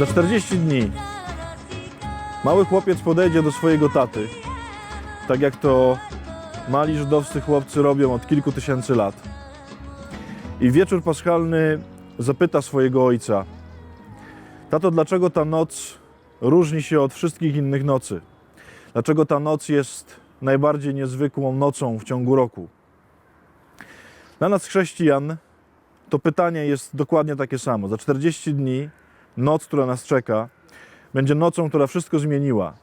Za 40 dni mały chłopiec podejdzie do swojego taty, tak jak to mali żydowscy chłopcy robią od kilku tysięcy lat. I wieczór paschalny zapyta swojego ojca: Tato, dlaczego ta noc różni się od wszystkich innych nocy? Dlaczego ta noc jest najbardziej niezwykłą nocą w ciągu roku? Dla nas, chrześcijan, to pytanie jest dokładnie takie samo. Za 40 dni noc, która nas czeka, będzie nocą, która wszystko zmieniła.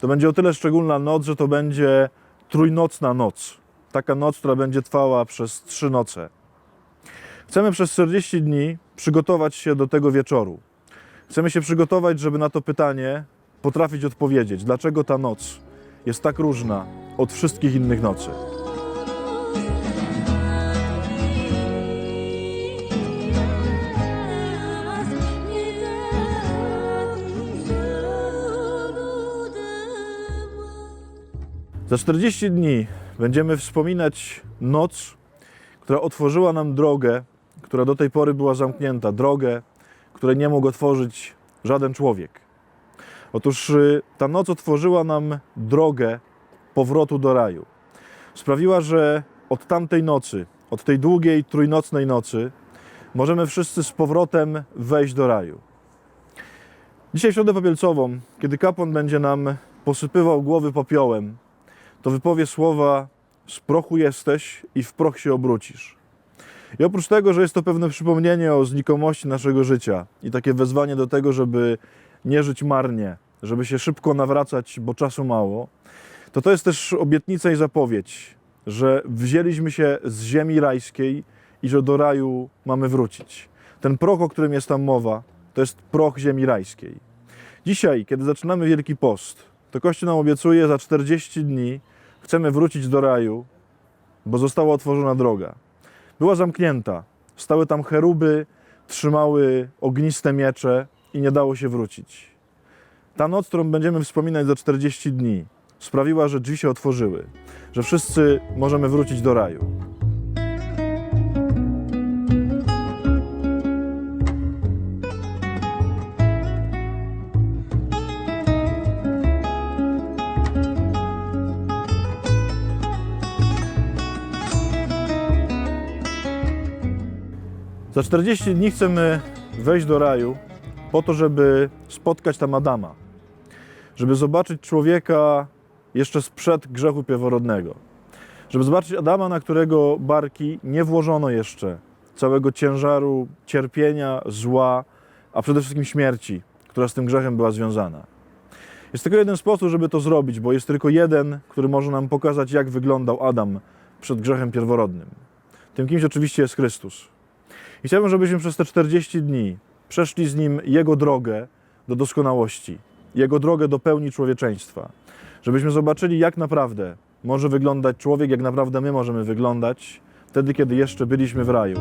To będzie o tyle szczególna noc, że to będzie trójnocna noc. Taka noc, która będzie trwała przez trzy noce. Chcemy przez 40 dni przygotować się do tego wieczoru. Chcemy się przygotować, żeby na to pytanie potrafić odpowiedzieć, dlaczego ta noc jest tak różna od wszystkich innych nocy. Za 40 dni będziemy wspominać noc, która otworzyła nam drogę, która do tej pory była zamknięta, drogę, której nie mógł otworzyć żaden człowiek. Otóż y, ta noc otworzyła nam drogę powrotu do raju. Sprawiła, że od tamtej nocy, od tej długiej trójnocnej nocy, możemy wszyscy z powrotem wejść do raju. Dzisiaj w Środę Popielcową, kiedy kapłan będzie nam posypywał głowy popiołem, to wypowie słowa: Z prochu jesteś i w proch się obrócisz. I oprócz tego, że jest to pewne przypomnienie o znikomości naszego życia i takie wezwanie do tego, żeby nie żyć marnie, żeby się szybko nawracać, bo czasu mało, to to jest też obietnica i zapowiedź, że wzięliśmy się z ziemi rajskiej i że do raju mamy wrócić. Ten proch, o którym jest tam mowa, to jest proch ziemi rajskiej. Dzisiaj, kiedy zaczynamy Wielki Post, to Kościół nam obiecuje, za 40 dni chcemy wrócić do raju, bo została otworzona droga. Była zamknięta, stały tam cheruby, trzymały ogniste miecze i nie dało się wrócić. Ta noc, którą będziemy wspominać za 40 dni, sprawiła, że drzwi się otworzyły, że wszyscy możemy wrócić do raju. Za 40 dni chcemy wejść do raju po to, żeby spotkać tam Adama, żeby zobaczyć człowieka jeszcze sprzed grzechu pierworodnego, żeby zobaczyć Adama, na którego barki nie włożono jeszcze całego ciężaru cierpienia, zła, a przede wszystkim śmierci, która z tym grzechem była związana. Jest tylko jeden sposób, żeby to zrobić, bo jest tylko jeden, który może nam pokazać, jak wyglądał Adam przed grzechem pierworodnym. Tym kimś oczywiście jest Chrystus. I chciałbym, żebyśmy przez te 40 dni przeszli z Nim Jego drogę do doskonałości, Jego drogę do pełni człowieczeństwa. Żebyśmy zobaczyli, jak naprawdę może wyglądać człowiek, jak naprawdę my możemy wyglądać wtedy, kiedy jeszcze byliśmy w raju,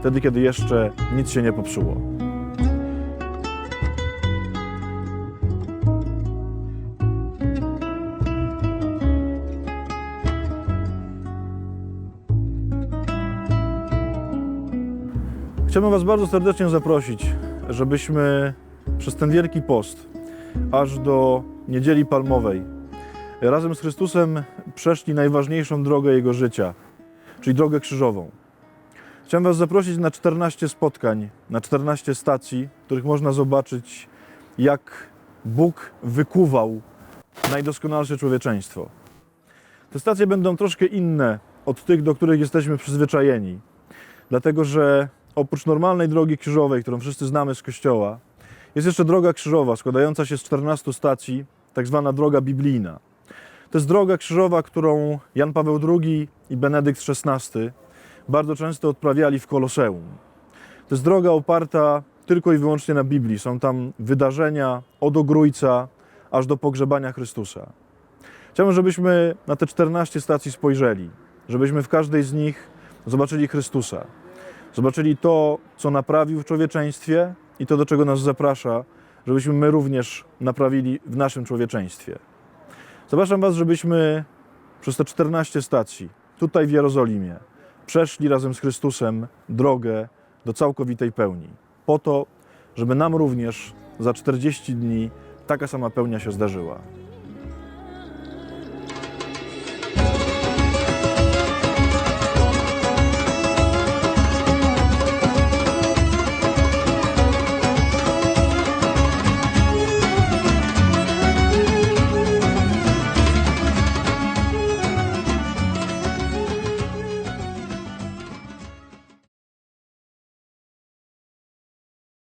wtedy, kiedy jeszcze nic się nie popsuło. Chciałbym Was bardzo serdecznie zaprosić, żebyśmy przez ten Wielki Post, aż do Niedzieli Palmowej, razem z Chrystusem przeszli najważniejszą drogę Jego życia, czyli drogę krzyżową. Chciałem Was zaprosić na 14 spotkań, na 14 stacji, w których można zobaczyć, jak Bóg wykuwał najdoskonalsze człowieczeństwo. Te stacje będą troszkę inne od tych, do których jesteśmy przyzwyczajeni, dlatego że oprócz normalnej drogi krzyżowej, którą wszyscy znamy z kościoła, jest jeszcze droga krzyżowa składająca się z 14 stacji, tak zwana droga biblijna. To jest droga krzyżowa, którą Jan Paweł II i Benedykt XVI bardzo często odprawiali w Koloseum. To jest droga oparta tylko i wyłącznie na Biblii. Są tam wydarzenia od ogrójca aż do pogrzebania Chrystusa. Chciałbym, żebyśmy na te 14 stacji spojrzeli, żebyśmy w każdej z nich zobaczyli Chrystusa. Zobaczyli to, co naprawił w człowieczeństwie i to, do czego nas zaprasza, żebyśmy my również naprawili w naszym człowieczeństwie. Zapraszam Was, żebyśmy przez te 14 stacji, tutaj w Jerozolimie, przeszli razem z Chrystusem drogę do całkowitej pełni. Po to, żeby nam również za 40 dni taka sama pełnia się zdarzyła.